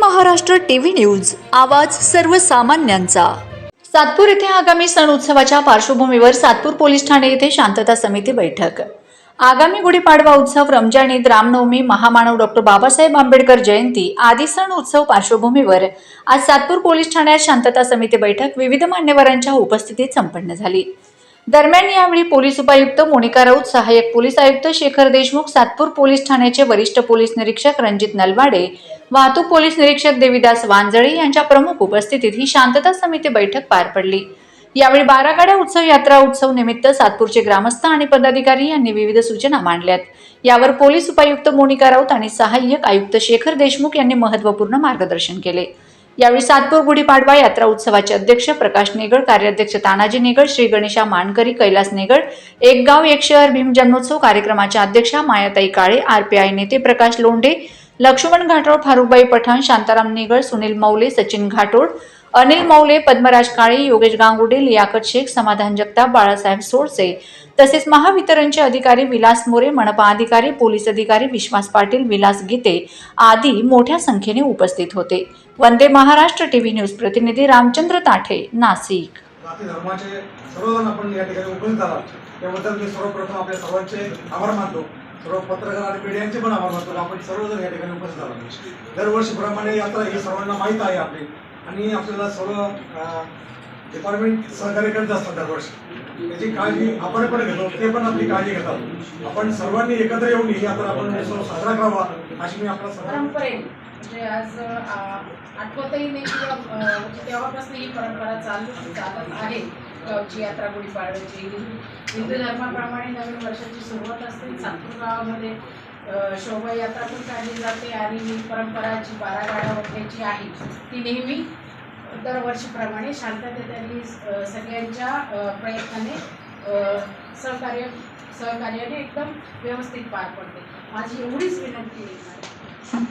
Maharashtra TV news आवाज सर्वसामान्यांचा. सातपूर येथे आगामी सण उत्सवाच्या पार्श्वभूमीवर सातपूर पोलीस ठाणे येथे शांतता समिती बैठक. आगामी गुढीपाडवा उत्सव रमजान ईद रामनवमी महामानव डॉक्टर बाबासाहेब आंबेडकर जयंती आदी सण उत्सव पार्श्वभूमीवर आज सातपूर पोलीस ठाण्यात शांतता समिती बैठक विविध मान्यवरांच्या उपस्थितीत संपन्न झाली. दरम्यान यावेळी पोलीस उपायुक्त मोनिका राऊत सहाय्यक पोलीस आयुक्त शेखर देशमुख सातपूर पोलीस ठाण्याचे वरिष्ठ पोलीस निरीक्षक रणजित नलवाडे वाहतूक पोलीस निरीक्षक देविदास वांजळे यांच्या प्रमुख उपस्थितीत ही शांतता समिती बैठक पार पडली. यावेळी बारा गाड्या उत्सव यात्रा उत्सव निमित्त सातपूरचे ग्रामस्थ आणि पदाधिकारी यांनी विविध सूचना मांडल्यात. यावर पोलीस उपायुक्त मोनिका राऊत आणि सहाय्यक आयुक्त शेखर देशमुख यांनी महत्त्वपूर्ण मार्गदर्शन केले. यावेळी सातपूर गुढीपाडवा यात्रा उत्सवाचे अध्यक्ष प्रकाश नेगड कार्याध्यक्ष तानाजी नेगड श्री गणेशा मानकरी कैलास नेगड एक गाव एक शहर भीम जन्मोत्सव कार्यक्रमाच्या अध्यक्षा मायाताई काळे आरपीआय नेते प्रकाश लोंढे लक्ष्मण घाटोळ फारुखबाई पठाण शांताराम निगड सुनील मौले सचिन घाटोळ अनिल मौले पद्मराज काळे योगेश गांगुडे लियाकत शेख समाधान जगताप बाळासाहेब सोळसे तसेच महावितरणचे अधिकारी विलास मोरे मनपा अधिकारी पोलीस अधिकारी विश्वास पाटील विलास गीते आदी मोठ्या संख्येने उपस्थित होते. वंदे महाराष्ट्र टीव्ही न्यूज प्रतिनिधी रामचंद्र ताठे नाशिक. सर्व पत्रकार आणि मीडियांचे पण आभार मानतो. आपण सर्वजण या ठिकाणी उपस्थित आहोत. दरवर्षीप्रमाणे यात्रा ही सर्वांना माहीत आहे आपली. आणि आपल्याला सर्व डिपार्टमेंट सहकार्य करत असतात दरवर्षी. त्याची काळजी आपण पण घेतो ते पण आपली काळजी घेतात. आपण सर्वांनी एकत्र येऊन ही यात्रा आपण उत्सव साजरा करावा अशी मी आपला सर्वांना म्हणजे आज आठवतही नाही म्हणजे तेव्हापासून ही परंपरा चालू चालत आहे. गावची यात्रा गुढीपाडव्याची. हिंदू धर्माप्रमाणे नवीन वर्षाची सुरुवात असते. सातपूर गावामध्ये शोभायात्रा पण काढली जाते आणि ही परंपरा जी बारा गाड्या ओढण्याची आहे ती नेहमी दरवर्षीप्रमाणे शांततेने सगळ्यांच्या प्रयत्नाने सहकार्य सहकार्याने एकदम व्यवस्थित पार पडते. माझी एवढीच विनंती आहे.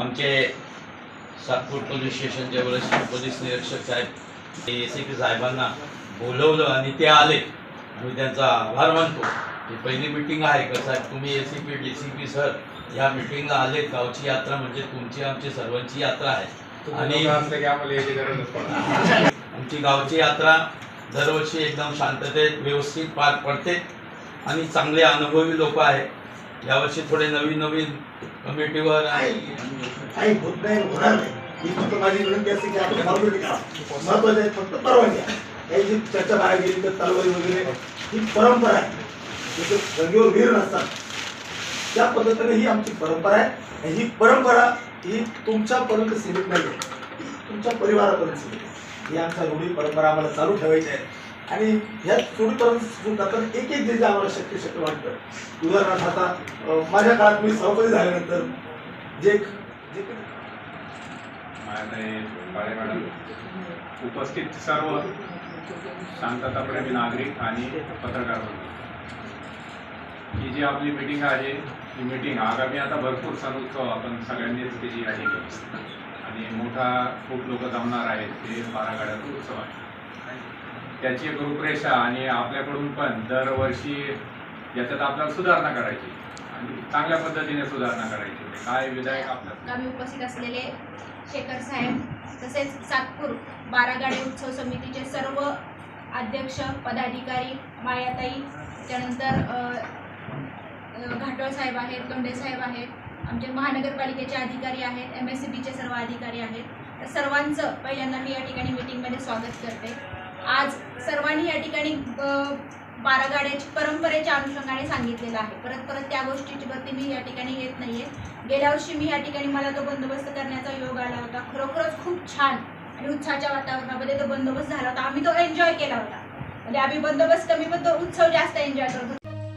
आमचे सातपूर पोलीस स्टेशनचे वरिष्ठ पोलीस निरीक्षक साहेब ते सी पी साहेबांना बोलवलं आणि ते आले. आम्ही त्यांचा आभार मानतो. ही पहिली मिटिंग आहे का साहेब? तुम्ही A C P D C P sir या मिटिंगला आले गावची यात्रा म्हणजे तुमची आमची सर्वांची यात्रा आहे. आणि आमची गावची यात्रा दरवर्षी एकदम शांततेत व्यवस्थित पार पडते आणि चांगले अनुभवी लोक आहेत. यावर्षी थोडे नवीन नवीन कमिटीवर काही होत नाही होणार नाही. ही फक्त माझी विनंती असते की आपण फॉर्मॅलिटी करा महत्वाचं आहे. फक्त परवानगी आहे. काही जी चर्चा बाहेर गेली तर तलवारी वगैरे ही परंपरा आहे. जसं गंगेवर वीर नसतात. त्या पद्धतीने ही आमची परंपरा आहे. आणि ही परंपरा ही तुमच्यापर्यंत सीमित नाही आहे तुमच्या परिवारापर्यंत सीमित आहे. ही आमच्या रूढी परंपरा आम्हाला चालू ठेवायची आहे. आणि ह्या रूढीपर्यंत सुरू करताना एक एक जे जे आम्हाला शक्य शक्य वाटतं. उदाहरणार्थ आता माझ्या काळात मी सहकारी झाल्यानंतर जे जे मॅडम उपस्थित सर्व शांतताप्रेमी नागरिक आणि पत्रकार ही जी आपली मीटिंग आहे ही मीटिंग आगामी आता भरपूर सण उत्सव आपण सगळ्यांनीच त्याची यादी केली आणि मोठा खूप लोक जमणार आहेत ते बारा गाड्याचा उत्सव आहे. त्याची एक रूपरेषा आणि आपल्याकडून पण दरवर्षी याच्यात आपल्याला सुधारणा करायची. आणि चांगल्या पद्धतीने सुधारणा करायची. काय विधायक आपल्या उपस्थित असलेले शेखर साहेब तसेच सातपूर बारागाडे उत्सव समितीचे सर्व अध्यक्ष पदाधिकारी मायाताई त्यानंतर घाटोळ साहेब आहेत तोंडे साहेब आहेत आमचे महानगरपालिकेचे अधिकारी आहेत एम एस सी बीचे सर्व अधिकारी आहेत. तर सर्वांचं पहिल्यांदा मी या ठिकाणी मीटिंगमध्ये स्वागत करते. आज सर्वांनी या ठिकाणी बारागाड्याची परंपरेच्या अनुषंगाने सांगितलेलं आहे. परत परत त्या गोष्टीची वरती मी या ठिकाणी येत नाही आहे गेल्या वर्षी मी या ठिकाणी मला तो बंदोबस्त करण्याचा योग आला होता. खरोखरच खूप छान आणि उत्साहाच्या वातावरणामध्ये तो बंदोबस्त झाला होता. आम्ही तो एन्जॉय केला होता. म्हणजे आम्ही बंदोबस्त कमी पण तो उत्सव जास्त एन्जॉय करत होतो.